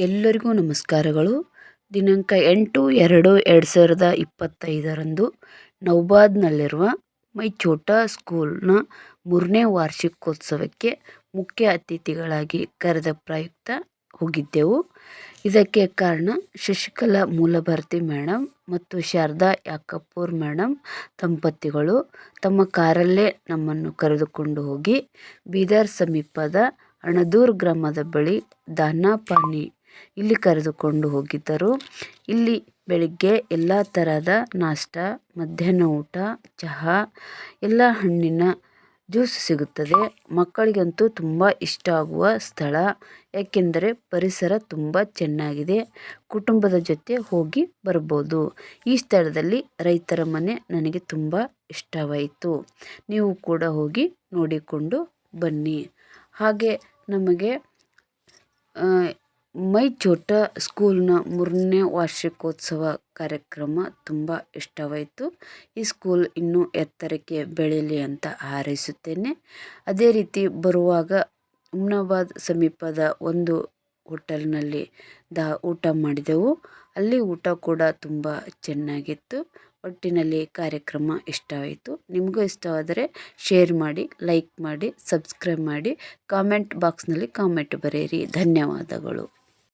ಎಲ್ಲರಿಗೂ ನಮಸ್ಕಾರಗಳು. ದಿನಾಂಕ ಎಂಟು ಎರಡು ಎರಡು ಸಾವಿರದ ಇಪ್ಪತ್ತೈದರಂದು ನೌಬಾದ್ನಲ್ಲಿರುವ ಮೈ ಛೋಟಾ ಸ್ಕೂಲ್ನ ಮೂರನೇ ವಾರ್ಷಿಕೋತ್ಸವಕ್ಕೆ ಮುಖ್ಯ ಅತಿಥಿಗಳಾಗಿ ಕರೆದ ಪ್ರಯುಕ್ತ ಹೋಗಿದ್ದೆವು. ಇದಕ್ಕೆ ಕಾರಣ ಶಶಿಕಲಾ ಮೂಲಭಾರತಿ ಮೇಡಮ್ ಮತ್ತು ಶಾರದಾ ಯಾಕಪೂರ್ ಮೇಡಮ್ ದಂಪತಿಗಳು ತಮ್ಮ ಕಾರಲ್ಲೇ ನಮ್ಮನ್ನು ಕರೆದುಕೊಂಡು ಹೋಗಿ ಬೀದರ್ ಸಮೀಪದ ಅಣದೂರ್ ಗ್ರಾಮದ ಬಳಿ ದಾನಾಪಾನಿ ಇಲ್ಲಿ ಕರೆದುಕೊಂಡು ಹೋಗಿದ್ದರು. ಇಲ್ಲಿ ಬೆಳಿಗ್ಗೆ ಎಲ್ಲ ತರಹದ ನಾಷ್ಟ, ಮಧ್ಯಾಹ್ನ ಊಟ, ಚಹಾ, ಎಲ್ಲ ಹಣ್ಣಿನ ಜ್ಯೂಸ್ ಸಿಗುತ್ತದೆ. ಮಕ್ಕಳಿಗಂತೂ ತುಂಬ ಇಷ್ಟ ಆಗುವ ಸ್ಥಳ, ಯಾಕೆಂದರೆ ಪರಿಸರ ತುಂಬ ಚೆನ್ನಾಗಿದೆ. ಕುಟುಂಬದ ಜೊತೆ ಹೋಗಿ ಬರ್ಬೋದು. ಈ ಸ್ಥಳದಲ್ಲಿ ರೈತರ ಮನೆ ನನಗೆ ತುಂಬ ಇಷ್ಟವಾಯಿತು. ನೀವು ಕೂಡ ಹೋಗಿ ನೋಡಿಕೊಂಡು ಬನ್ನಿ. ಹಾಗೆ ನಮಗೆ ಮೈ ಚೋಟ ಸ್ಕೂಲ್ನ ಮೂರನೇ ವಾರ್ಷಿಕೋತ್ಸವ ಕಾರ್ಯಕ್ರಮ ತುಂಬ ಇಷ್ಟವಾಯಿತು. ಈ ಸ್ಕೂಲ್ ಇನ್ನೂ ಎತ್ತರಕ್ಕೆ ಬೆಳೀಲಿ ಅಂತ ಹಾರೈಸುತ್ತೇನೆ. ಅದೇ ರೀತಿ ಬರುವಾಗ ಉಮ್ನಾಬಾದ್ ಸಮೀಪದ ಒಂದು ಹೋಟೆಲ್ನಲ್ಲಿ ದ ಊಟ ಮಾಡಿದೆವು. ಅಲ್ಲಿ ಊಟ ಕೂಡ ತುಂಬ ಚೆನ್ನಾಗಿತ್ತು. ಒಟ್ಟಿನಲ್ಲಿ ಕಾರ್ಯಕ್ರಮ ಇಷ್ಟವಾಯಿತು. ನಿಮಗೂ ಇಷ್ಟವಾದರೆ ಶೇರ್ ಮಾಡಿ, ಲೈಕ್ ಮಾಡಿ, ಸಬ್ಸ್ಕ್ರೈಬ್ ಮಾಡಿ, ಕಾಮೆಂಟ್ ಬಾಕ್ಸ್ನಲ್ಲಿ ಕಾಮೆಂಟ್ ಬರೆಯಿರಿ. ಧನ್ಯವಾದಗಳು.